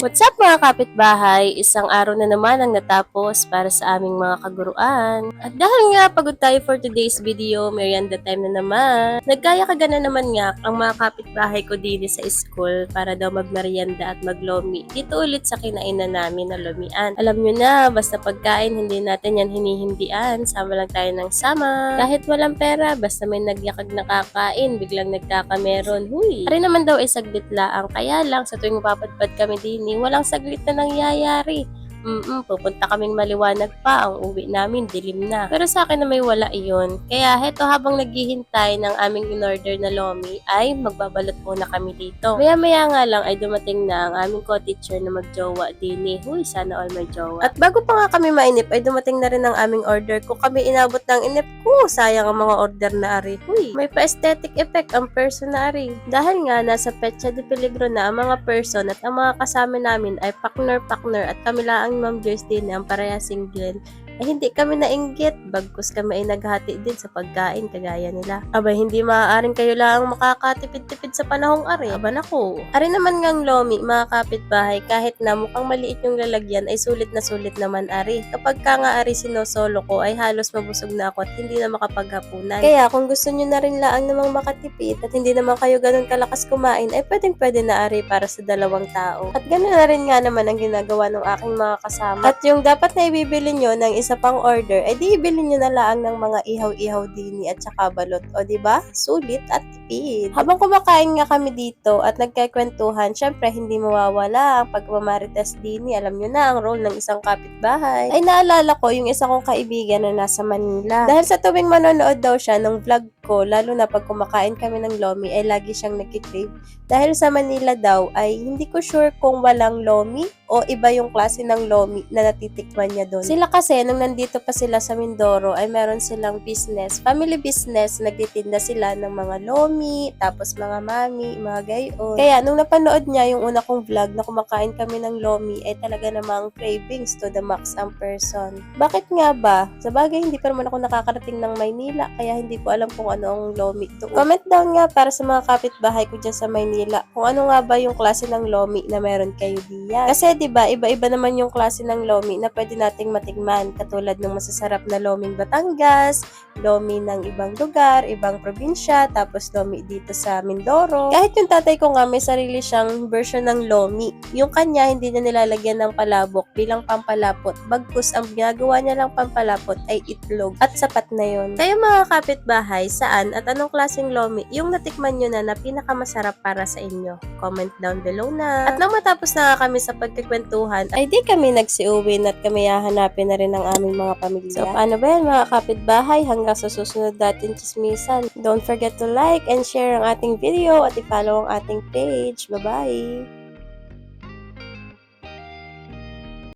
What's up mga kapitbahay? Isang araw na naman ang natapos para sa aming mga kaguruan. At dahil nga pagod tayo for today's video, merienda time na naman. Nagkaya ka na naman nga ang mga kapitbahay ko din sa school para daw magmerienda at maglomi. Dito ulit sa kinainan namin na lomian. Alam nyo na, basta pagkain, hindi natin yan hinihindian. Sama lang tayo ng sama. Kahit walang pera, basta may nagyakag na kakain, biglang nagkakameron. Huy! Pare naman daw ay saglit laang. Kaya lang, sa tuwing mapadpad kami din, walang saglit na nangyayari. Mm pupunta kaming maliwanag pa, ang uwi namin, dilim na. Pero sa akin na may wala iyon. Kaya heto habang naghihintay ng aming in-order na lomi, ay magbabalot muna kami dito. Maya-maya nga lang ay dumating na ang aming co-teacher na magjowa din eh. Huy, sana all may jowa. At bago pa nga kami mainip, ay dumating na rin ang aming order. Kung kami inabot ng inip ko, sayang ang mga order na ari. Huy, may pa-aesthetic effect ang person na ari. Dahil nga nasa Petsa de Peligro na ang mga person at ang mga kasama namin ay partner-partner at kami lang ang Ma'am din ang pareha single ay hindi kami nainggit, bagkus kami ay naghati din sa pagkain kagaya nila. Aba, hindi maaaring kayo lang makakatipid-tipid sa panahong ari. Aba nako. Ari naman ngang lomi, mga kapitbahay, kahit na mukhang maliit yung lalagyan, ay sulit na sulit naman ari. Kapag ka nga ari sinosolo ko, ay halos mabusog na ako at hindi na makapaghapunan. Kaya kung gusto nyo na rin laang namang makatipid at hindi naman kayo ganun kalakas kumain, ay pwedeng pwede na ari para sa dalawang tao. At ganun na rin nga naman ang ginagawa ng aking mga kasama. At yung dapat na ibibili nyo ng isa pang order, ay di ibili nyo na lang ng mga ihaw-ihaw dini at saka balot. O ba? Sulit at tipid. Habang kumakain nga kami dito at nagkakwentuhan, syempre hindi mawawala ang pagmamarites dini. Alam nyo na ang role ng isang kapitbahay. Ay naalala ko yung isa kong kaibigan na nasa Manila. Dahil sa tuwing manonood daw siya ng vlog ko, lalo na pag kumakain kami ng lomi, ay lagi siyang nagkikrave. Dahil sa Manila daw, ay hindi ko sure kung walang lomi o iba yung klase ng lomi na natitikman niya doon. Sila kasi, nung nandito pa sila sa Mindoro, ay meron silang business, family business, nagtitinda sila ng mga lomi, tapos mga mami, mga gayon. Kaya, nung napanood niya yung una kong vlog na kumakain kami ng lomi, ay talaga namang cravings to the max ang person. Bakit nga ba? Sa bagay, hindi pa naman ako nakakarating ng Maynila, kaya hindi ko alam kung ano ang lomi to. Comment down nga para sa mga kapitbahay ko dyan sa Maynila, kung ano nga ba yung klase ng lomi na meron kayo diyan. Kasi 'di ba, iba-iba naman yung klase ng lomi na pwede nating matikman, katulad ng masasarap na loming Batangas, lomi ng ibang lugar, ibang probinsya, tapos lomi dito sa Mindoro. Kahit yung tatay ko nga may sarili siyang version ng lomi. Yung kanya hindi niya nilalagyan ng palabok bilang pampalapot. Bagkus ang ginagawa niya lang pampalapot ay itlog at sapat na yon. Kayo mga kapitbahay, saan at anong klaseng lomi yung natikman nyo na na pinakamasarap para sa inyo? Comment down below na. At nang matapos na nga kami sa pagkikwentuhan, ay di kami nagsiuwin at kami hahanapin na rin ang aming mga pamilya. So paano ba yan mga kapitbahay hanggang sa susunod natin chismisan? Don't forget to like and share ang ating video at i-follow ang ating page. Bye-bye!